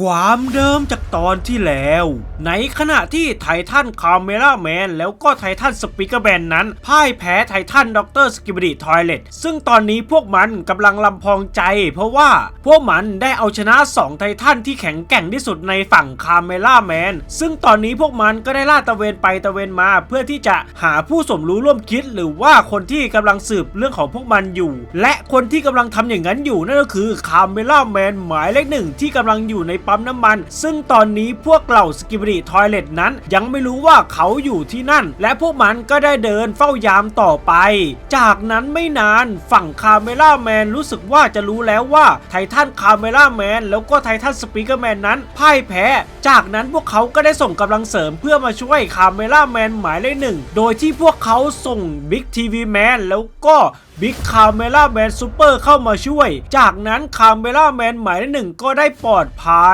ความเดิมจากตอนที่แล้ว ในขณะที่ไททันคาเมล่าแมนแล้วก็ไททันสปิเกอร์แมนนั้นพ่ายแพ้ไททันด็อกเตอร์สกิบดีทอยเลตซึ่งตอนนี้พวกมันกำลังลำพองใจ เพราะว่าพวกมันได้เอาชนะ 2 ไททันที่แข็งแกร่งที่สุดในฝั่งคาเมล่าแมนซึ่งตอนนี้พวกมันก็ได้ล่าตะเวนไปตะเวนมาเพื่อที่จะหาผู้สมรู้ร่วมคิด หรือว่าคนที่กำลังสืบเรื่องของพวกมันอยู่ และคนที่กำลังทำอย่างนั้นอยู่นั่นก็คือคาเมล่าแมนหมายเลขหนึ่งที่กำลังอยู่ในปั๊มน้ำมัน ซึ่งตอนนี้พวกเหล่าสกิบรีทอยเลตนั้น ยังไม่รู้ว่าเขาอยู่ที่นั่น และพวกมันก็ได้เดินเฝ้ายามต่อไป จากนั้นไม่นานฝั่งคาเมล่าแมนรู้สึกว่าจะรู้แล้วว่าไททันคาเมล่าแมนแล้วก็ไททันสปีกเกอร์แมนนั้นพ่ายแพ้ จากนั้นพวกเขาก็ได้ส่งกำลังเสริมเพื่อมาช่วยคาเมล่าแมนหมายเลขหนึ่ง โดยที่พวกเขาส่งบิ๊กทีวีแมนแล้วก็บิ๊กคาเมล่าแมนซูเปอร์เข้ามาช่วย จากนั้นคาเมล่าแมนหมายเลขหนึ่งก็ได้ปลอดภัย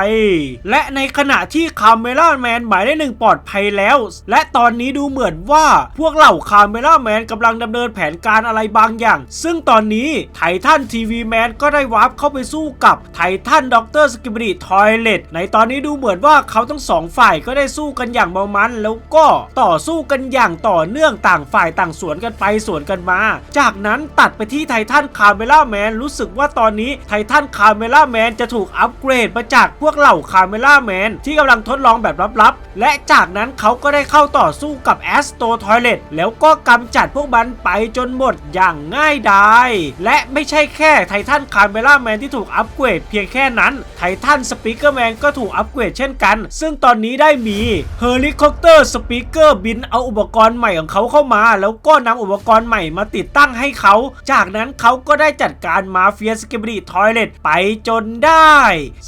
และในขณะที่คาเมล่าแมนหมายเลขหนึ่งปลอดภัยแล้ว และตอนนี้ดูเหมือนว่าพวกเหล่าคาเมล่าแมนกำลังดำเนินแผนการอะไรบางอย่าง ซึ่งตอนนี้ไททันทีวีแมนก็ได้วาร์ปเข้าไปสู้กับไททันด็อกเตอร์สกิบรีทอยเลตในตอนนี้ดูเหมือนว่าเขาทั้งสองฝ่ายก็ได้สู้กันอย่างเมามันแล้วก็ต่อสู้กันอย่างต่อเนื่องต่างฝ่ายต่างสวนกันไปสวนกันมา จากนั้นตัดไปที่ไททันคาเมล่าแมนรู้สึกว่าตอนนี้ไททันคาเมล่าแมนจะถูกอัปเกรดมาจากพวกเหล่าคาเมล่าแมนที่กำลังทดลองแบบลับๆ และจากนั้นเขาก็ได้เข้าต่อสู้กับแอสโตทอยเลตแล้วก็กำจัดพวกมันไปจนหมดอย่างง่ายดายและไม่ใช่แค่ไททันคาเมล่าแมนที่ถูกอัปเกรดเพียงแค่นั้นไททันสปีกเกอร์แมนก็ถูกอัปเกรดเช่นกัน ซึ่งตอนนี้ได้มีเฮลิคอปเตอร์สปีกเกอร์บินเอาอุปกรณ์ใหม่ของเขาเข้ามา แล้วก็นำอุปกรณ์ใหม่มาติดตั้งให้เขา จากนั้นเขาก็ได้จัดการมาเฟียสกิบรีทอยเลตไปจนได้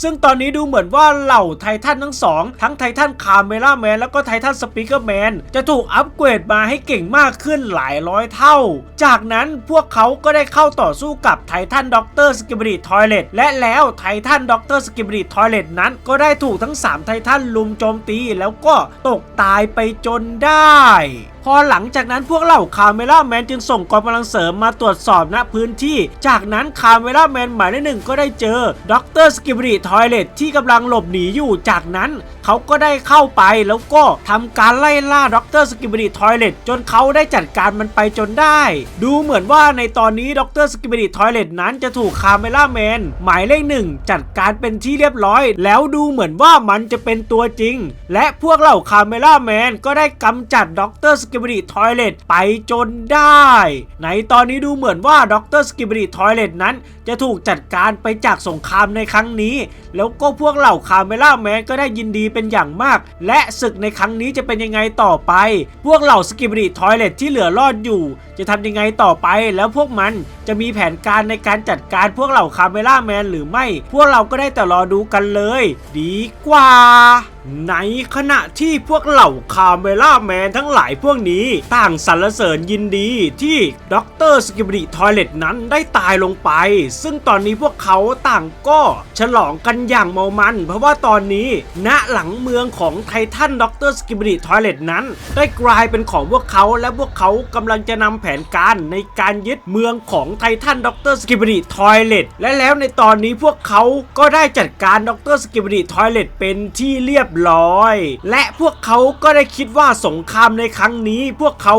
ซึ่งตอนนี้ดูเเหมือนว่าเหล่าไททันทั้งสองทั้งไททันคาเมล่าแมนแล้วก็ไททันสปีกเกอร์แมนจะถูกอัปเกรดมาให้เก่งมากขึ้นหลายร้อยเท่า จากนั้นพวกเขาก็ได้เข้าต่อสู้กับไททันด็อกเตอร์สกิบรีทอยเลตและแล้วไททันด็อกเตอร์สกิบรีทอยเลตนั้นก็ได้ถูกทั้ง 3 ไททันลุมโจมตีแล้วก็ตกตายไปจนได้ พอหลังจากนั้นพวกเหล่าคาเมล่าแมนจึงส่งกองกำลังเสริมมาตรวจสอบณพื้นที่ จากนั้นคาเมล่าแมนหมายเลขหนึ่งก็ได้เจอด็อกเตอร์สกิบรีทอยเลตที่กำลังหลบหนีอยู่ จากนั้นเขาก็ได้เข้าไปแล้วก็ทำการไล่ล่าด็อกเตอร์สกิบรีทอยเลตจนเขาได้จัดการมันไปจนได้ ดูเหมือนว่าในตอนนี้ด็อกเตอร์สกิบรีทอยเลตนั้นจะถูกคาเมล่าแมนหมายเลขหนึ่งจัดการเป็นที่เรียบร้อย แล้วดูเหมือนว่ามันจะเป็นตัวจริง และพวกเหล่าคาเมล่าแมนก็ได้กำจัดด็อกเตอร์สกิบรีทอยเลตไปจนได้ ในตอนนี้ดูเหมือนว่าด็อกเตอร์สกิบรีทอยเลตนั้น จะถูกจัดการไปจากสงครามในครั้งนี้ แล้วก็พวกเหล่าคาเมล่าแมนก็ได้ยินดีเป็นอย่างมาก และศึกในครั้งนี้จะเป็นยังไงต่อไป พวกเหล่าสกิบรีทอยเลตที่เหลือรอดอยู่ จะทำยังไงต่อไป แล้วพวกมันจะมีแผนการในการจัดการพวกเหล่าคาเมล่าแมนหรือไม่ พวกเราก็ได้แต่รอดูกันเลย ดีกว่า ในขณะที่พวกเหล่าคาเมล่าแมนทั้งหลายพวกนี้ต่างสรรเสริญยินดีที่ด็อกเตอร์สกิบริทอยเลตนั้นได้ตายลงไป ซึ่งตอนนี้พวกเขาต่างก็ฉลองกันอย่างเมามัน เพราะว่าตอนนี้ณหลังเมืองของไททันด็อกเตอร์สกิบริทอยเลตนั้น ได้กลายเป็นของพวกเขาและพวกเขากำลังจะนำแผนการในการยึดเมืองของไททันด็อกเตอร์สกิบริทอยเลตและแล้วในตอนนี้พวกเขาก็ได้จัดการด็อกเตอร์สกิบริทอยเลตเป็นที่เรียบร้อย และพวกเขาก็ได้คิดว่าสงครามในครั้งนี้ พวกเขา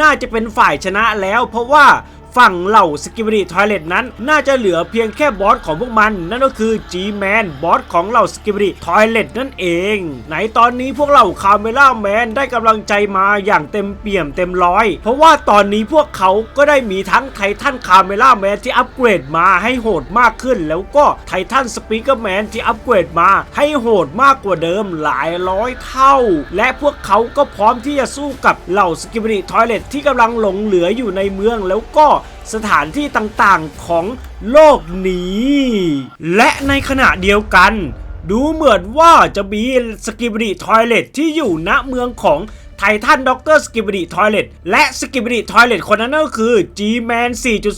น่าจะเป็นฝ่ายชนะแล้ว เพราะว่า ฝั่งเหล่าสกิบริทอยเลตนั้น น่าจะเหลือเพียงแค่บอสของพวกมัน นั่นก็คือ G-Man บอสของเหล่าสกิบริทอยเลตนั่นเองในตอนนี้พวกเหล่าคาเมล่าแมนได้กำลังใจมาอย่างเต็มเปี่ยมเต็มร้อย เพราะว่าตอนนี้พวกเขาก็ได้มีทั้งไททันคาเมล่าแมนที่อัปเกรดมาให้โหดมากขึ้น แล้วก็ไททันสปีกเกอร์แมนที่อัปเกรดมาให้โหดมากกว่าเดิมหลายร้อยเท่า และพวกเขาก็พร้อมที่จะสู้กับเหล่าสกิบริทอยเลตที่กำลังหลงเหลืออยู่ในเมือง แล้วก็สถานที่ต่างๆของโลกนี้ และในขณะเดียวกัน ดูเหมือนว่าจะมีสกิบริทอยเลตที่อยู่ณเมืองของไททันด็อกเตอร์สกิบริทอยเลตและสกิบริทอยเลตคนนั้นก็คือ G-Man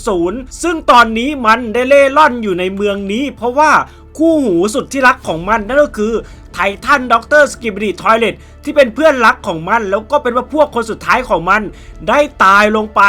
4.0 ซึ่งตอนนี้มันได้เล่ร่อนอยู่ในเมืองนี้ เพราะว่าคู่หูสุดที่รักของมันนั่นก็คือไททันด็อกเตอร์สกิบดีทอยเลตที่เป็นเพื่อนรักของมัน แล้วก็เป็นว่าพวกคนสุดท้ายของมัน ได้ตายลงไป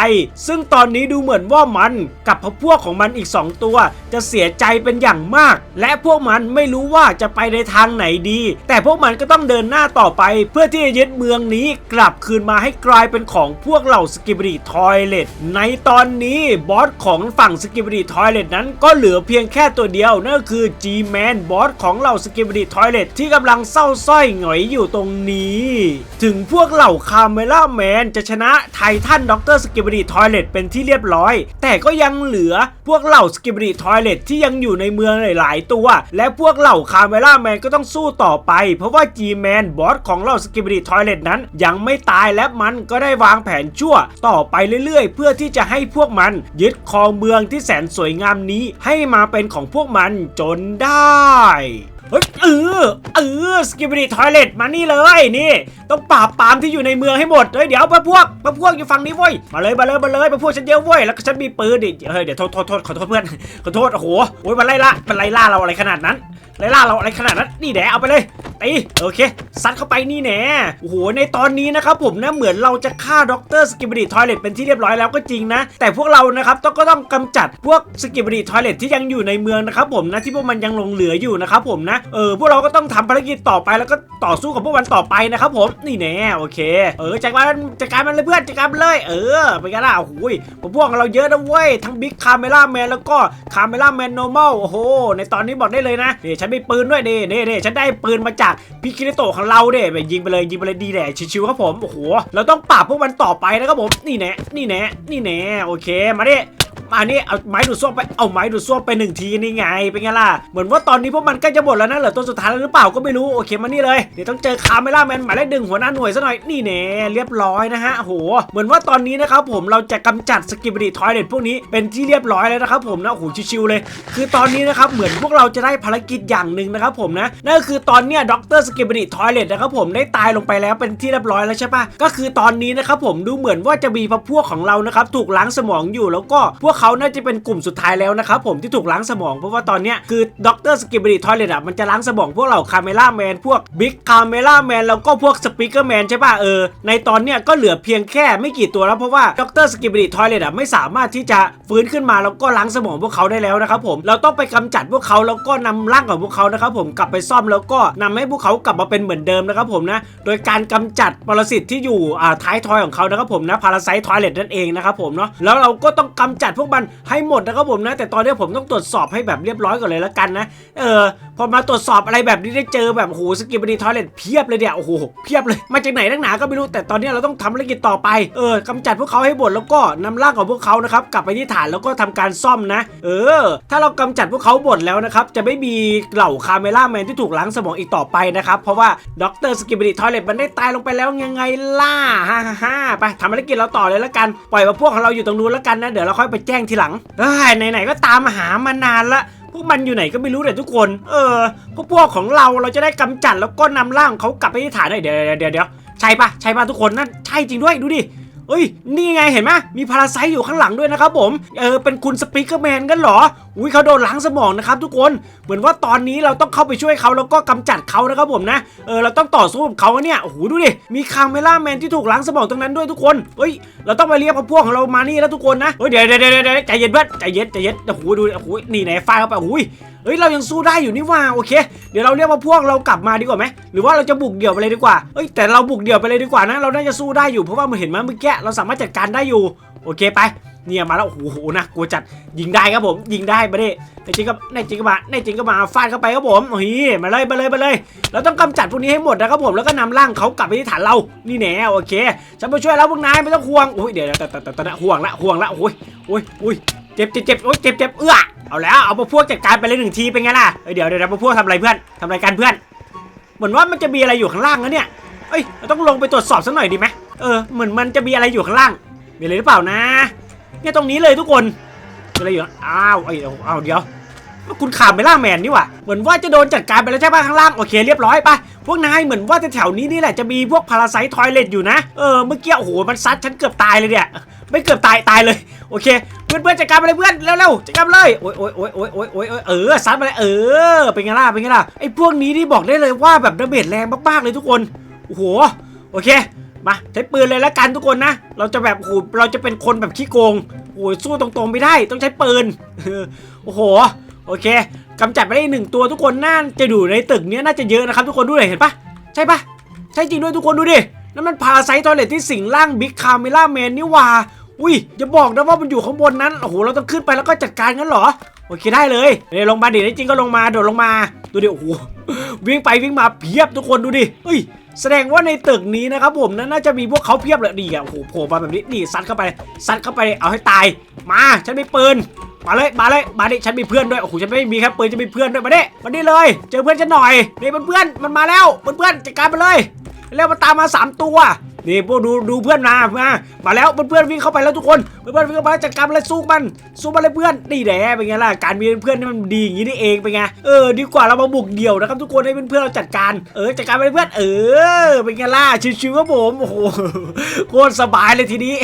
ซึ่งตอนนี้ดูเหมือนว่ามันกับพวกของมันอีก 2 ตัว จะเสียใจเป็นอย่างมาก และพวกมันไม่รู้ว่าจะไปในทางไหนดี แต่พวกมันก็ต้องเดินหน้าต่อไป เพื่อที่จะยึดเมืองนี้กลับคืนมาให้กลายเป็นของพวกเหล่าสกิบดีทอยเลตในตอนนี้บอสของฝั่งสกิบดีทอยเลตนั้นก็เหลือเพียงแค่ตัวเดียวนั่นก็คือ G-Man บอสของเหล่าสกิบดีทอยเลตที่กำลังเศร้าสร้อยหงอยอยู่ตรงนี้ ถึงพวกเหล่าคาเมล่าแมนจะชนะไททันด็อกเตอร์สกิบดีทอยเลตเป็นที่เรียบร้อย แต่ก็ยังเหลือพวกเหล่าสกิบดีทอยเลตที่ยังอยู่ในเมืองหลาย ๆ ตัว และพวกเหล่าคาเมล่าแมนก็ต้องสู้ต่อไป เพราะว่า G-Man บอสของเหล่าสกิบดีทอยเลตนั้น ยังไม่ตายและมันก็ได้วางแผนชั่ว ต่อไปเรื่อย ๆ เพื่อที่จะให้พวกมันยึดครองเมืองที่แสนสวยงามนี้ให้มาเป็นของพวกมันจนได้ เฮ้ยเออเออสกิบดีทอยเลตมานี่เลยนี่ ต้องปราบปรามที่อยู่ในเมืองให้หมดเฮ้ยเดี๋ยวพวกพวกพวกอยู่ฝั่งนี้เว้ยมาเลยมาเลยมาเลยพวกฉันเยอะเว้ยแล้วก็ฉันมีปืนดิเฮ้ยเดี๋ยวโทษโทษโทษขอโทษเพื่อนขอโทษโอ้โหโอ้ยมันไล่ล่ามันไล่ล่าเราอะไรขนาดนั้นไล่ล่าเราอะไรขนาดนั้นนี่แดเอาไปเลย ตีโอเคซัดเข้าไปนี่แหน่โอ้โหในตอนนี้นะครับผมนะเหมือนเราจะฆ่าด็อกเตอร์สกิบดีทอยเลตเป็นที่เรียบร้อยแล้วก็จริงนะ แต่พวกเรานะครับต้องก็ต้องกำจัดพวกสกิบดีทอยเลตที่ยังอยู่ในเมืองนะครับผมนะที่พวกมันยังหลงเหลืออยู่นะครับผมนะเออพวกเราก็ต้องทำภารกิจต่อไปแล้วก็ต่อสู้กับพวกมันต่อไปนะครับผมนี่แน่โอเค เออจัดการจัดการมันเลยเพื่อนจัดการมันเลยเออเป็นล่ะโอ้โหพวกเราเยอะนะเว้ยทั้งบิ๊กคาเมล่าแมนแล้วก็คาเมล่าแมนโนมอลโอ้โหในตอนนี้บอกได้เลยนะนี่ฉันมีปืนด้วยนี่นี่นี่ฉันได้ปืนมาจากพิคิริโตะของเราเด้ไปยิงไปเลยยิงไปเลยดีแหละชิวๆครับผมโอ้โหเราต้องปราบพวกมันต่อไปนะครับผมนี่แน่นี่แน่นี่แน่โอเคมาดิ มานี่เอาไม้ดูดซ่วมไปเอาไม้ดูดซ่วมไปหนึ่งทีนี่ไงเป็นไงล่ะเหมือนว่าตอนนี้พวกมันใกล้จะหมดแล้วนะเหลือตัวสุดท้ายแล้วหรือเปล่าก็ไม่รู้โอเคมานี่เลยเดี๋ยวต้องเจอคาเมล่าแมนหมายเลขหนึ่งหัวหน้าหน่วยซะหน่อยนี่แน่เรียบร้อยนะฮะโหเหมือนว่าตอนนี้นะครับผมเราจะกำจัดสกิบดีทอยเลตพวกนี้เป็นที่เรียบร้อยแล้วนะครับผมนะโอ้โหชิวๆเลย คือตอนนี้นะครับเหมือนพวกเราจะได้ภารกิจอย่างหนึ่งนะครับผมนะนั่นก็คือตอนเนี้ยด็อกเตอร์สกิบดีทอยเลตนะครับผมได้ตายลงไปแล้วเป็นที่เรียบร้อยแล้วใช่ปะก็คือตอนนี้นะครับผมดูเหมือนว่าจะมีพวกของเรานะครับถูกล้างสมองอยู่แล้วก็พวกเขาน่าจะเป็นกลุ่มสุดท้ายแล้วนะครับผมที่ถูกล้างสมองเพราะว่าตอนเนี้ยคือด็อกเตอร์สกิบดีทอยเลตอะมันจะล้างสมองพวกเราคาเมล่าแมนพวกบิ๊กคาเมล่าแมนแล้วก็พวกสปีกเกอร์แมนใช่ปะเออในตอนเนี้ยก็เหลือเพียงแค่ไม่กี่ตัวแล้วเพราะว่าด็อกเตอร์สกิบดีทอยเลตอะไม่สามารถที่จะฟื้นขึ้นมาแล้วก็ล้างสมองพวกเขาได้แล้วนะครับผมเราต้องไปกำจัดพวกเขาแล้วก็นำร่างของพวกเขานะครับผมกลับไปซ่อมแล้วก็นำให้พวกเขากลับมาเป็นเหมือนเดิมนะครับผมนะโดยการกำจัดปรสิตที่อยู่อ่าท้ายทอยของเขานะครับผมนะพาราไซต์ทอยเลตนั่นเองนะครับผมเนาะแล้วเราก็ต้องกำจัดพวกมันให้หมดนะครับผมนะ แต่ตอนนี้ผมต้องตรวจสอบให้แบบเรียบร้อยก่อนเลยแล้วกันนะ เออพอมาตรวจสอบอะไรแบบนี้ได้เจอแบบโหสกิปดีทอยเลตเพียบเลยเนี่ยโอ้โหเพียบเลยมาจากไหนนักหนาก็ไม่รู้แต่ตอนนี้เราต้องทำภารกิจต่อไปเออกำจัดพวกเขาให้หมดแล้วก็นำร่างของพวกเขานะครับกลับไปที่ฐานแล้วก็ทำการซ่อมนะ เออ ถ้าเรากำจัดพวกเขาหมดแล้วนะครับจะไม่มีเหล่าคาเมล่าแมนที่ถูกล้างสมองอีกต่อไปนะครับเพราะว่าด็อกเตอร์สกิปดีทอยเลตมันได้ตายลงไปแล้วยังไงล่ะฮ่าฮ่าไปทำภารกิจเราต่อเลยแล้วกันปล่อยมาพวกของเราอยู่ตรงนู้นแล้วกันนะเดี๋ยวเราค่อยไปแจ้งทีหลังเอ้ยไหนๆก็ตามหามานานละพวกมันอยู่ไหนก็ไม่รู้เลยทุกคน เออ พวกพวกของเราเราจะได้กำจัดแล้วก็นำร่างเขากลับไปที่ฐานได้เดี๋ยเดี๋ยวเดี๋ยวเดี๋ยวใช่ปะใช่ปะทุกคนนั่นใช่จริงด้วยดูดิ เอ้ย นี่ไงเห็นไหมมีพาราไซต์อยู่ข้างหลังด้วยนะครับผม เออ เป็นคุณสปีกเกอร์แมนกันเหรอ อุ้ยเขาโดนล้างสมองนะครับทุกคน เหมือนว่าตอนนี้เราต้องเข้าไปช่วยเขาแล้วก็กำจัดเขานะครับผมนะ เออ เราต้องต่อสู้กับเขาเนี่ย โอ้โห ดูดิ มีคาเมล่าแมนที่ถูกล้างสมองตรงนั้นด้วยทุกคน เฮ้ย เราต้องไปเรียกพวกของเรามานี่แล้วทุกคนนะ เฮ้ย เดี๋ยวเดี๋ยวเดี๋ยวใจเย็นเพื่อนใจเย็นใจเย็นโอ้โห ดูดิโอ้โห นี่ไหนไฟเข้าไปโอ้โห เฮ้ยเรายังสู้ได้อยู่นี่ว่าโอเค เดี๋ยวเราเรียกว่าพวกเรากลับมาดีกว่าไหมหรือว่าเราจะบุกเดี่ยวไปเลยดีกว่าเอ้ยแต่เราบุกเดี่ยวไปเลยดีกว่านะเราน่าจะสู้ได้อยู่เพราะว่ามันเห็นไหมเมื่อกี้เราสามารถจัดการได้อยู่โอเคไปเนี่ยมาแล้วโอ้โหนะกลัวจัดยิงได้ครับผมยิงได้มาดิในจริงก็ในจริงก็มาในจริงก็มาฟาดเข้าไปครับผมโอ้ยมาเลยมาเลยมาเลย เราต้องกำจัดพวกนี้ให้หมดนะครับผมแล้วก็นำร่างเขากลับไปที่ฐานเรานี่แน่โอเคฉันมาช่วยแล้วพวกนายไม่ต้องห่วงโอ้ยเดี๋ยวแต่แต่แต่แต่ห่วงละห่วงละโอ้ยโอ้ยโอ้ย จ็บเจ็บเจ็บโอ้ยเจ็บเจ็บเอื้อเอาแล้วเอาพวกพวกจัดการไปเลยหนึ่งทีเป็นไงล่ะเดี๋ยวเดี๋ยวพวกพวกทำอะไรเพื่อนทำอะไรกันเพื่อน เหมือนว่ามันจะมีอะไรอยู่ข้างล่างนะเนี่ยเอ้ยเราต้องลงไปตรวจสอบสักหน่อยดีไหมเออเหมือนมันจะมีอะไรอยู่ข้างล่างมีอะไรหรือเปล่านะเนี่ยตรงนี้เลยทุกคนมีอะไรอยู่อ้าวเอ้ยเอาเดี๋ยว คุณขาเมล่าแมนนี่หว่าเหมือนว่าจะโดนจัดการไปแล้วใช่ป่ะข้างล่างโอเคเรียบร้อยไปพวกนายเหมือนว่าจะแถวนี้นี่แหละจะมีพวกพาราไซต์ทอยเลตอยู่นะเออเมื่อกี้โอ้โหมันซัดฉันเกือบตายเลยเนี่ยไม่เกือบตายตายเลยโอเคเพื่อนเพื่อนๆจัดการไปเลยเพื่อนเร็วๆจัดการเลยโอ้ยโอ้ยโอ้ยโอ้ยโอ้ยโอ้ยเออซัดไปเลยเออเป็นไงล่ะเป็นไงล่ะไอ้พวกนี้นี่บอกได้เลยว่าแบบดาเมจแรงมากๆเลยทุกคนโอ้โหโอเคมาใช้ปืนเลยละกันทุกคนนะ เราจะแบบโอ้โหเราจะเป็นคนแบบขี้โกงโอ้ยสู้ตรงๆไม่ได้ต้องใช้ปืนโอ้โห โอเคกำจัดไปได้หนึ่งตัวทุกคนน่าจะอยู่ในตึกเนี้ยน่าจะเยอะนะครับทุกคนดูเลยเห็นปะใช่ปะใช่จริงด้วยทุกคนดูดินั่นมันพาไซต์ทอยเลทที่สิงร่างบิ๊กคาเมล่าแมนนี่ว่าอุ้ยอย่าบอกนะว่ามันอยู่ข้างบนนั้นโอ้โหเราต้องขึ้นไปแล้วก็จัดการงั้นเหรอโอเคได้เลยเดี๋ยวลงมาดิจริงก็ลงมาโดดลงมาดูดิโอ้โหวิ่งไปวิ่งมาเพียบทุกคนดูดิเฮ้ยแสดงว่าในตึกนี้นะครับผมนั้นน่าจะมีพวกเขาเพียบเลยดีอะโอ้โหโผล่มาแบบนี้นี่ซัดเข้าไปซัดเข้าไปเอาให้ตายมาฉันมีปืนมาเลยมาเลยมาดิฉันมีเพื่อนด้วยโอ้โหฉันไม่มีแค่ปืนจะมีเพื่อนด้วยมาดิมาดิเลย เจอเพื่อนฉันหน่อยนี่เพื่อนๆมันมาแล้วเพื่อนๆจัดการไปเลยแล้วมันตามมาสามตัวนี่พวกดูดูเพื่อนมามามาแล้วเพื่อนๆวิ่งเข้าไปแล้วทุกคนเพื่อนๆวิ่งเข้าไปจัดการเลยสู้มันสู้มันเลยเพื่อนนี่แหละเป็นไงล่ะการมีเพื่อนนี่มันดีอย่างนี้นี่เองเป็นไงเออดีกว่าเรามาบุกเดี่ยวนะครับทุกคนให้เพื่อนๆเราจัดการเออจัดการไปเพื่อนเออเป็นไงล่ะชิวๆครับผมโอ้โหโคตรสบายเลยทีนี้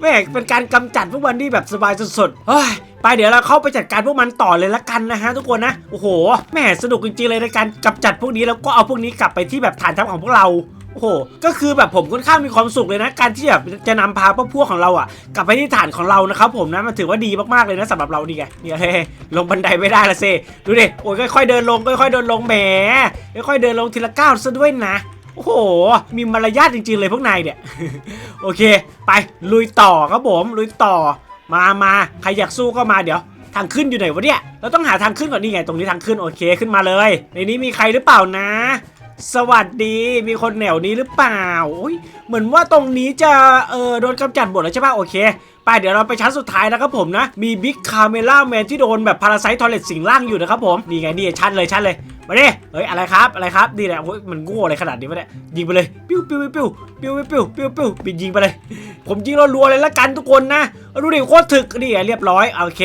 แม่เป็นการกำจัดพวกมันที่แบบสบายสุดๆเฮ้ยไปเดี๋ยวเราเข้าไปจัดการพวกมันต่อเลยละกันนะฮะทุกคนนะโอ้โหแม่สนุกจริงๆเลยในการกำจัดพวกนี้แล้วก็เอาพวกนี้กลับไปที่แบบฐานทัพของพวกเราโอ้โห ก็คือแบบผมค่อนข้างมีความสุขเลยนะ การที่แบบจะนำพาพวกพวกของเราอะ กลับไปที่ฐานของเรานะครับผมนะมันถือว่าดีมากๆเลยนะสำหรับเรานี่ไงเนี่ยเฮ้ยลงบันไดไม่ได้ละเซดูดิโอ้ยค่อยๆเดินลงค่อยๆเดินลงแหมค่อยๆเดินลงทีละก้าวซะด้วยนะโอ้โห มีมารยาทจริงๆเลยพวกนายเนี่ย โอเค ไปลุยต่อครับผม ลุยต่อ มามาใครอยากสู้ก็มาเดี๋ยว ทางขึ้นอยู่ไหนวะเนี่ย เราต้องหาทางขึ้นก่อนนี่ไง ตรงนี้ทางขึ้นโอเคขึ้นมาเลย ในนี้มีใครหรือเปล่านะ สวัสดี มีคนแนวนี้หรือเปล่า โอ้ย เหมือนว่าตรงนี้จะ เออโดนกำจัดหมดแล้วใช่ป่ะโอเค ไปเดี๋ยวเราไปชั้นสุดท้ายนะครับผมนะ มีบิ๊กคาเมล่าแมนที่โดนแบบพาราไซต์ทอเลตสิงร่างอยู่นะครับผมนี่ไงนี่ชั้นเลยชั้นเลยมาดิเฮ้ยอะไรครับอะไรครับนี่แหละโอ้ยมันโง่อะไรขนาดนี้มาเนี่ยยิงไปเลยปิ้วปิ้วปิ้วปิ้วปิ้วปิ้วปิ้วปินยิงไปเลย ผมยิงเรารัวเลยละกันทุกคนนะดูดิโคตรถึกนี่เรียบร้อยโอเค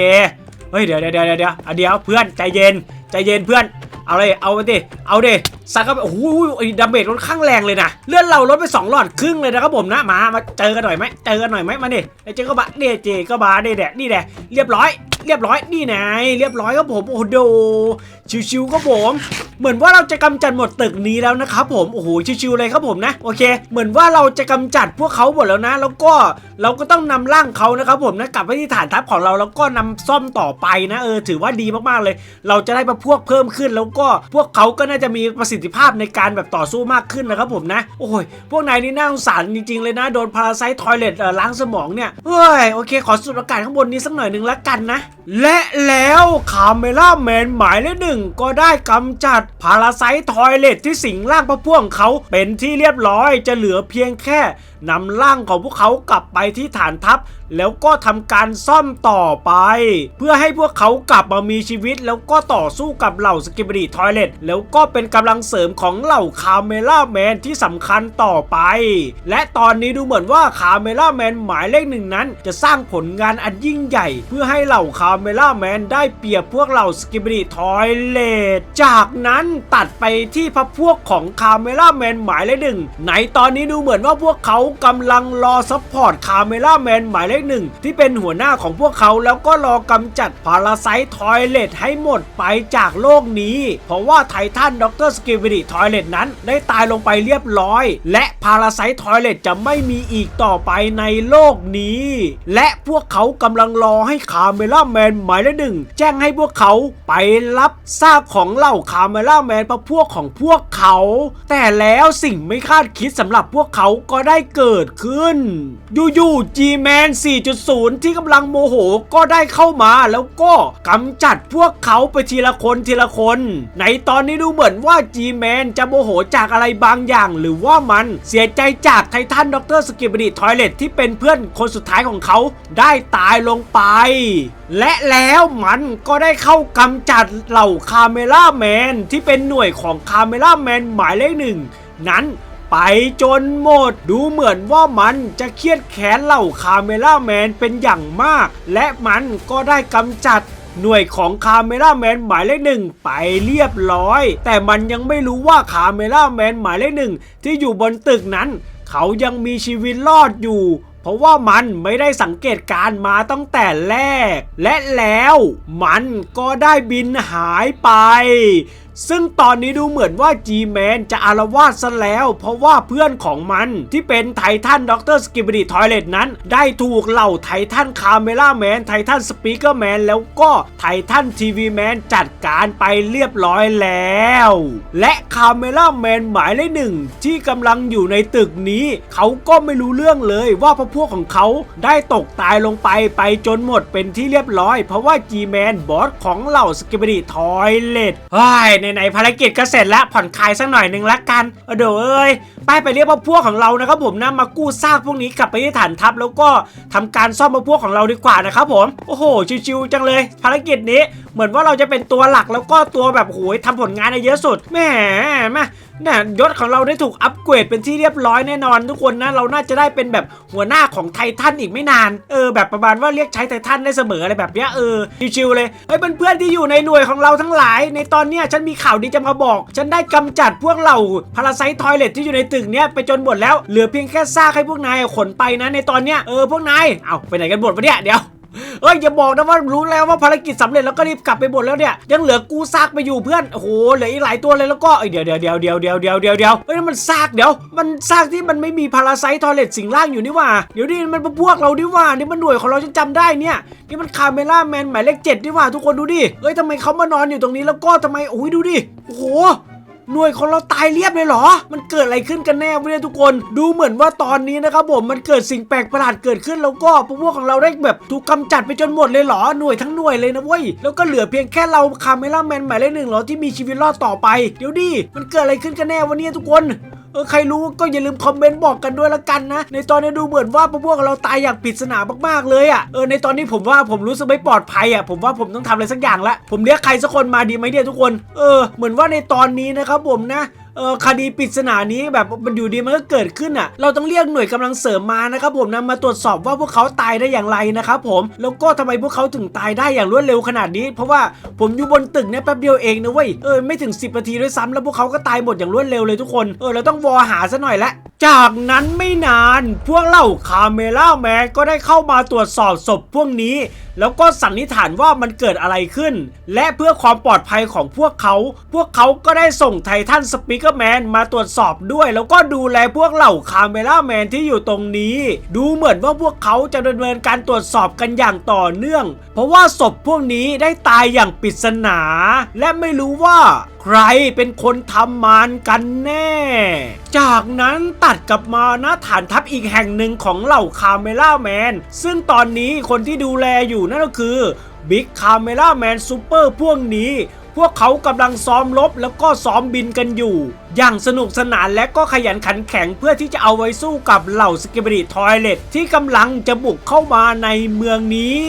เฮ้ยเดี๋ยวเดี๋ยวเดี๋ยวเดี๋ยวเพื่อนใจเย็นใจเย็นเพื่อน เอาเลยเอาไปดิเอาดิสักเข้าไปโอ้โหไอ้ดาเมจค่อนข้างแรงเลยนะเลื่อนเราลดไปสองหลอดครึ่งเลยนะครับผมนะมามาเจอกันหน่อยไหมเจอกันหน่อยไหมมาดิไอ้เจก็บาเนี่ยเจก็บาเนี่ยแดะนี่แหละเรียบร้อย เรียบร้อยนี่ไงเรียบร้อยครับผมโอ้โหชิวๆครับผมเหมือนว่าเราจะกำจัดหมดตึกนี้แล้วนะครับผมโอ้โหชิวๆเลยครับผมนะโอเค เหมือนว่าเราจะกำจัดพวกเขาหมดแล้วนะ แล้วก็เราก็ต้องนำร่างเขานะครับผมนะกลับไปที่ฐานทัพของเราแล้วก็นำซ่อมต่อไปนะเออถือว่าดีมากๆเลย เราจะได้มาพวกเพิ่มขึ้นแล้วก็พวกเขาก็น่าจะมีประสิทธิภาพในการแบบต่อสู้มากขึ้นนะครับผมนะ โอ้ยพวกนายนี่น่าสงสารจริงๆ เลยนะโดนพาราไซต์ทอยเลตล้างสมองเนี่ยเฮ้ยโอเค ขอสูดอากาศข้างบนนี้สักหน่อยหนึ่งละกันนะ และแล้วคาเมล่าแมนหมายเลขหนึ่งก็ได้กำจัดพาราไซต์ทอยเลตที่สิงร่างพระพ่วงเขาเป็นที่เรียบร้อยจะเหลือเพียงแค่นำร่างของพวกเขากลับไปที่ฐานทัพ แล้วก็ทำการซ่อมต่อไป เพื่อให้พวกเขากลับมามีชีวิต แล้วก็ต่อสู้กับเหล่าสกิบดีทอยเลตแล้วก็เป็นกำลังเสริมของเหล่าคาเมล่าแมนที่สำคัญต่อไป และตอนนี้ดูเหมือนว่าคาเมล่าแมนหมายเลขหนึ่งนั้น จะสร้างผลงานอันยิ่งใหญ่ เพื่อให้เหล่าคาเมล่าแมนได้เปรียบพวกเหล่าสกิบดีทอยเลตจากนั้นตัดไปที่พระพวกของคาเมล่าแมนหมายเลขหนึ่งในตอนนี้ดูเหมือนว่าพวกเขากำลังรอซัพพอร์ตคาเมล่าแมนหมายเลขหนึ่งที่เป็นหัวหน้าของพวกเขาแล้วก็รอกำจัดพาราไซต์ทอยเลตให้หมดไปจากโลกนี้ เพราะว่าไททันด็อกเตอร์สกิบดีทอยเลตนั้น ได้ตายลงไปเรียบร้อย และพาราไซต์ทอยเลตจะไม่มีอีกต่อไปในโลกนี้ และพวกเขากำลังรอให้คาเมล่าแมนหมายเลขหนึ่งแจ้งให้พวกเขาไปรับซากของเหล่าคาเมล่าแมนประพวกของพวกเขา แต่แล้วสิ่งไม่คาดคิดสำหรับพวกเขาก็ได้เกิดขึ้น อยู่ๆ G-Man 4.0 ที่กำลังโมโหก็ได้เข้ามาแล้วก็กำจัดพวกเขาไปทีละคนทีละคน ในตอนนี้ดูเหมือนว่า G-Man จะโมโหจากอะไรบางอย่าง หรือว่ามันเสียใจจากไททันด็อกเตอร์สกิบดีทอยเลตที่เป็นเพื่อนคนสุดท้ายของเขาได้ตายลงไป และแล้วมันก็ได้เข้ากำจัดเหล่าคาเมล่าแมนที่เป็นหน่วยของคาเมล่าแมนหมายเลขหนึ่งนั้น ไปจนหมด ดูเหมือนว่ามันจะเครียดแค้นเหล่าคาเมล่าแมนเป็นอย่างมาก และมันก็ได้กำจัดหน่วยของคาเมล่าแมนหมายเลขหนึ่งไปเรียบร้อย แต่มันยังไม่รู้ว่าคาเมล่าแมนหมายเลขหนึ่งที่อยู่บนตึกนั้น เขายังมีชีวิตรอดอยู่ เพราะว่ามันไม่ได้สังเกตการมาตั้งแต่แรก และแล้วมันก็ได้บินหายไป ซึ่งตอนนี้ดูเหมือนว่า G-Man จะอารวาสซะแล้ว เพราะว่าเพื่อนของมันที่เป็นไททันด็อกเตอร์สกิบดีทอยเลตนั้น ได้ถูกเหล่าไททันคาเมล่าแมนไททันสปีกเกอร์แมนแล้วก็ไททันทีวีแมนจัดการไปเรียบร้อยแล้ว และคาเมล่าแมนหมายเลขหนึ่งที่กำลังอยู่ในตึกนี้ เขาก็ไม่รู้เรื่องเลยว่าพวกพวกของเขาได้ตกตายลงไปไปจนหมดเป็นที่เรียบร้อย เพราะว่า G-Man บอสของเหล่าสกิบดีทอยเลตเฮ้ยในๆภารกิจก็เสร็จแล้วผ่อนคลายสักหน่อยหนึ่งละกันเดี๋ยวเอ้ยไปไปเรียกพวกพวกของเรานะครับผมนะมากู้ซากพวกนี้กลับไปที่ฐานทัพแล้วก็ทำการซ่อมพวกพวกของเราดีกว่านะครับผมโอ้โหชิวๆจังเลย ภารกิจนี้เหมือนว่าเราจะเป็นตัวหลักแล้วก็ตัวแบบโอ้ยทำผลงานได้เยอะสุดแหมมา นี่ยยศของเราได้ถูกอัปเกรดเป็นที่เรียบร้อยแน่นอน ทุกคนนะเราน่าจะได้เป็นแบบหัวหน้าของไททันอีกไม่นานเออแบบประมาณว่าเรียกใช้ไททันได้เสมออะไรแบบเนี้ยเออชิวๆเลยเฮ้ยเพื่อนๆที่อยู่ในหน่วยของเราทั้งหลาย ในตอนเนี้ยฉันมีข่าวดีจะมาบอก ฉันได้กำจัดพวกเหล่าพาราไซต์ทอยเลตที่อยู่ในตึกเนี้ยไปจนหมดแล้วเหลือเพียงแค่ซากให้พวกนายขนไปนะในตอนเนี้ยเออพวกนายเอาไปไหนกันหมดวะเนี่ยเดี๋ยว เอ้ยอย่าบอกนะว่ารู้แล้วว่าภารกิจสำเร็จแล้วก็รีบกลับไปหมดแล้วเนี่ยยังเหลือกูซากไปอยู่เพื่อนโอ้โหเหลืออีกหลายตัวเลยแล้วก็เอ้ยเดี๋ยวเดี๋ยวเดี๋ยวเดี๋ยวเดี๋ยวเดี๋ยวเดี๋ยวเดี๋ยวเฮ้ยมันซากเดี๋ยว มันซากที่มันไม่มีพาราไซต์ทอเลตสิงร่างอยู่นี่ว่าเดี๋ยวนี่มันเป็นพวกเราดิว่านี่มันหน่วยของเราฉันจำได้เนี่ยนี่มันคาเมล่าแมนหมายเลขเจ็ดดิว่าทุกคนดูดิเอ้ยทำไมเขามานอนอยู่ตรงนี้แล้วก็ทำไมโอ้ยดูดิโอ้โห หน่วยของเราตายเรียบเลยเหรอ มันเกิดอะไรขึ้นกันแน่วะเนี่ยทุกคน ดูเหมือนว่าตอนนี้นะครับผมมันเกิดสิ่งแปลกประหลาดเกิดขึ้นแล้วก็พวกของเราได้แบบถูกกำจัดไปจนหมดเลยเหรอหน่วยทั้งหน่วยเลยนะเว้ยแล้วก็เหลือเพียงแค่เราคาเมล่าแมนหมายเลขหนึ่งเหรอที่มีชีวิตรอดต่อไป เดี๋ยวดิมันเกิดอะไรขึ้นกันแน่วันนี้ทุกคน เออใครรู้ก็อย่าลืมคอมเมนต์บอกกันด้วยละกันนะ ในตอนนี้ดูเหมือนว่าพวกเราตายอย่างปริศนามากๆเลยอะ่ะเออในตอนนี้ผมว่าผมรู้สึกไม่ปลอดภัยอะ่ะผมว่าผมต้องทำอะไรสักอย่างละผมเรียกใครสักคนมาดีไหมเนี่ยทุกคน เออ เหมือนว่าในตอนนี้นะครับผมนะ เออคดีปริศนานี้แบบมันอยู่ดีมันก็เกิดขึ้นอะ เราต้องเรียกหน่วยกำลังเสริมมานะครับผมนะมาตรวจสอบว่าพวกเขาตายได้อย่างไรนะครับผมแล้วก็ทำไมพวกเขาถึงตายได้อย่างรวดเร็วขนาดนี้ เพราะว่าผมอยู่บนตึกเนี่ยแป๊บเดียวเองนะเว้ยเออไม่ถึง 10นาทีด้วยซ้ำแล้วพวกเขาก็ตายหมดอย่างรวดเร็วเลยทุกคนเออเราต้องวอหาซะหน่อยละจากนั้นไม่นาน พวกเหล่าคาเมล่าแมนก็ได้เข้ามาตรวจสอบศพพวกนี้ แล้วก็สันนิษฐานว่ามันเกิดอะไรขึ้น และเพื่อความปลอดภัยของพวกเขา พวกเขาก็ได้ส่งไททันสปีกกอร์แมนมาตรวจสอบด้วย แล้วก็ดูแลพวกเหล่าคาเมล่าแมนที่อยู่ตรงนี้ ดูเหมือนว่าพวกเขาจะดำเนินการตรวจสอบกันอย่างต่อเนื่อง เพราะว่าศพพวกนี้ได้ตายอย่างปริศนา และไม่รู้ว่าใครเป็นคนทำมันกันแน่ จากนั้นตัดกลับมาณฐานทัพอีกแห่งหนึ่งของเหล่าคาเมล่าแมน ซึ่งตอนนี้คนที่ดูแลอยู่นั่นก็คือบิ๊กคาเมล่าแมนซูเปอร์พวกนี้ พวกเขากำลังซ้อมรบแล้วก็ซ้อมบินกันอยู่ อย่างสนุกสนานและก็ขยันขันแข็งเพื่อที่จะเอาไว้สู้กับเหล่าสกิบริทอยเลตที่กำลังจะบุกเข้ามาในเมืองนี้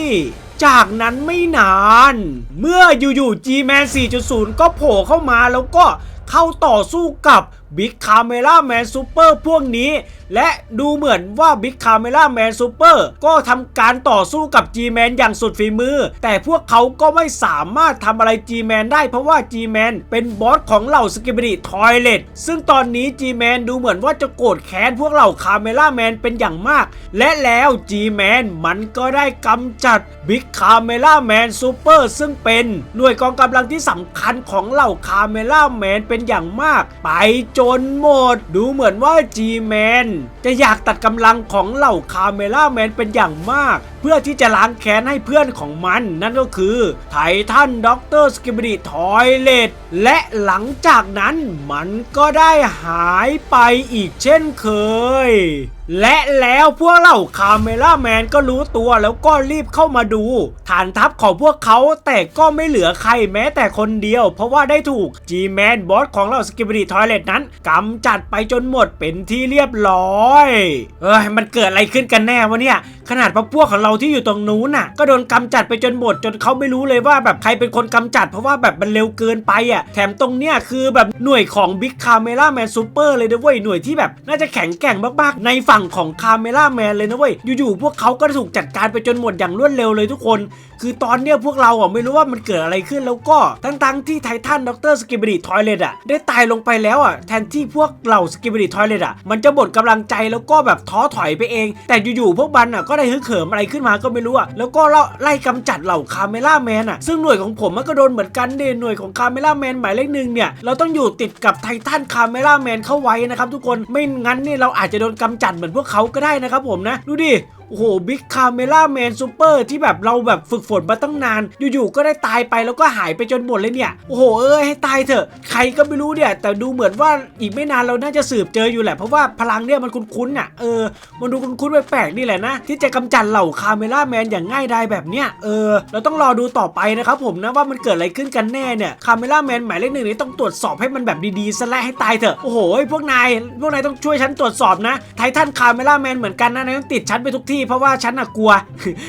จากนั้นไม่นาน เมื่ออยู่ๆ G-Man 4.0 ก็โผล่เข้ามาแล้วก็เข้าต่อสู้กับ Big Camera Man Super พวกนี้ และดูเหมือนว่า Big Camera Man Super ก็ทำการต่อสู้กับ G-Man อย่างสุดฝีมือ แต่พวกเขาก็ไม่สามารถทำอะไร G-Man ได้เพราะว่า G-Man เป็นบอสของเหล่าสกิบริทอยเลตซึ่งตอนนี้ G-Man ดูเหมือนว่าจะโกรธแค้นพวกเหล่า Camera Man เป็นอย่างมาก และแล้ว G-Man มันก็ได้กำจัด Big Camera Man Super ซึ่งเป็นหน่วยกองกำลังที่สำคัญของเหล่า Camera Man เป็นอย่างมาก ไปจนหมด ดูเหมือนว่า G-Man จะอยากตัดกำลังของเหล่าคาเมล่าแมนเป็นอย่างมาก เพื่อที่จะล้างแค้นให้เพื่อนของมันนั่นก็คือไททันด็อกเตอร์สกิบริทอยเลตและหลังจากนั้นมันก็ได้หายไปอีกเช่นเคย และแล้วพวกเหล่าคาเมล่าแมนก็รู้ตัวแล้วก็รีบเข้ามาดู ฐานทัพของพวกเขาแต่ก็ไม่เหลือใครแม้แต่คนเดียว เพราะว่าได้ถูก G-Man บอสของเหล่าสกิบริทอยเลตนั้นกำจัดไปจนหมดเป็นที่เรียบร้อยเอ้ยมันเกิดอะไรขึ้นกันแน่วะเนี่ย ขนาดพวกพวกของเราที่อยู่ตรงนู้นน่ะ ก็โดนกำจัดไปจนหมดจนเขาไม่รู้เลยว่าแบบใครเป็นคนกำจัด เพราะว่าแบบมันเร็วเกินไปอะแถมตรงเนี้ยคือแบบหน่วยของ Big Camera Man Super เลยนะเว้ยหน่วยที่แบบน่าจะแข็งแกร่งมากๆในฝั่งฝั่งของคาเมล่าแมนเลยนะเว้ย อยู่ๆพวกเขาก็ถูกจัดการไปจนหมดอย่างรวดเร็วเลยทุกคน คือตอนเนี้ยพวกเราอะไม่รู้ว่ามันเกิดอะไรขึ้นแล้วก็ทั้งๆที่ไททันด็อกเตอร์สกิบ i ดีทอยเลตอะได้ตายลงไปแล้วอะแทนที่พวกเหล่าสกิบ i ดีทอยเลตอะมันจะหมดกำลังใจแล้วก็แบบท้อถอยไปเอง แต่อยู่ๆพวกมันอะก็ได้ฮึกเหิมอะไรขึ้นมาก็ไม่รู้อะแล้วก็ไล่กำจัดเหล่าคาเมล่าแมนอะซึ่งหน่วยของผมมันก็โดนเหมือนกันเดหน่วยของคาเมล่าแมนหมายเลขหนึ่งเนี่ยเราต้องอยู่ติดกับไททันคาเมล่าแมนเข้าไว้นะครับทุกคนไม่งั้นเนี่ยเราอาจจะโดนกำจัดเหมือนพวกเขาก็ได้นะครับผมนะ ดูดิ โอ้โหบิ๊กคาเมล่าแมนซูเปอร์ที่แบบเราแบบฝึกฝนมาตั้งนาน อยู่ๆก็ได้ตายไปแล้วก็หายไปจนหมดเลยเนี่ย โอ้โหเอ้ยให้ตายเถอะ ใครก็ไม่รู้เนี่ย แต่ดูเหมือนว่าอีกไม่นานเราน่าจะสืบเจออยู่แหละ เพราะว่าพลังเนี่ยมันคุ้นๆอะเออมันดูคุ้นๆแปลกๆนี่แหละนะ ที่จะกำจัดเหล่าคาเมล่าแมนอย่างง่ายดายแบบเนี้ยเออเราต้องรอดูต่อไปนะครับผมนะว่ามันเกิดอะไรขึ้นกันแน่เนี่ยคาเมล่าแมนหมายเลขหนึ่งนี้ต้องตรวจสอบให้มันแบบดีๆซะและให้ตายเถอะโอ้โหพวกนายพวกนายต้องช่วยฉันตรวจสอบนะไททันคาเมล่าแมนเหมือนกันนะนายต้องติดฉันไปทุกที่เพราะว่าฉันอะกลัว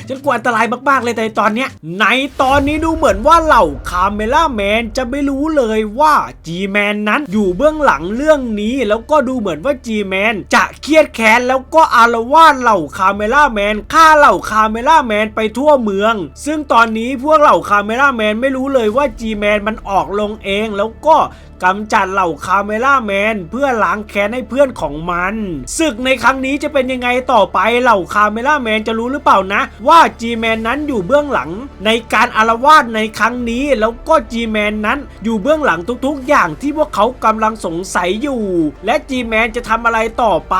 ฉันกลัวอันตรายมากๆเลยแต่ในตอนเนี้ยในตอนนี้ดูเหมือนว่าเหล่าคาเมล่าแมนจะไม่รู้เลยว่าจีแมนนั้นอยู่เบื้องหลังเรื่องนี้ แล้วก็ดูเหมือนว่าจีแมนจะเครียดแค้นแล้วก็อารวาสเหล่าคาเมล่าแมนฆ่าเหล่าคาเมล่าแมนไปทั่วเมือง ซึ่งตอนนี้พวกเหล่าคาเมล่าแมนไม่รู้เลยว่าจีแมนมันออกลงเองแล้วก็ กำจัดเหล่าคาเมล่าแมนเพื่อล้างแค้นให้เพื่อนของมันศึกในครั้งนี้จะเป็นยังไงต่อไปเหล่าคาเมล่าแมนจะรู้หรือเปล่านะ ว่าจีแมนนั้นอยู่เบื้องหลัง ในการอารวาสในครั้งนี้แล้วก็จีแมนนั้นอยู่เบื้องหลังทุกๆ อย่างที่พวกเขากำลังสงสัยอยู่ และจีแมนจะทำอะไรต่อไป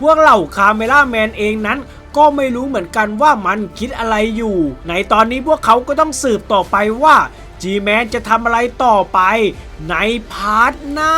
พวกเหล่าคาเมล่าแมนเองนั้นก็ไม่รู้เหมือนกันว่ามันคิดอะไรอยู่ ในตอนนี้พวกเขาก็ต้องสืบต่อไปว่า จีแมนจะทำอะไรต่อไปในพาร์ทหน้า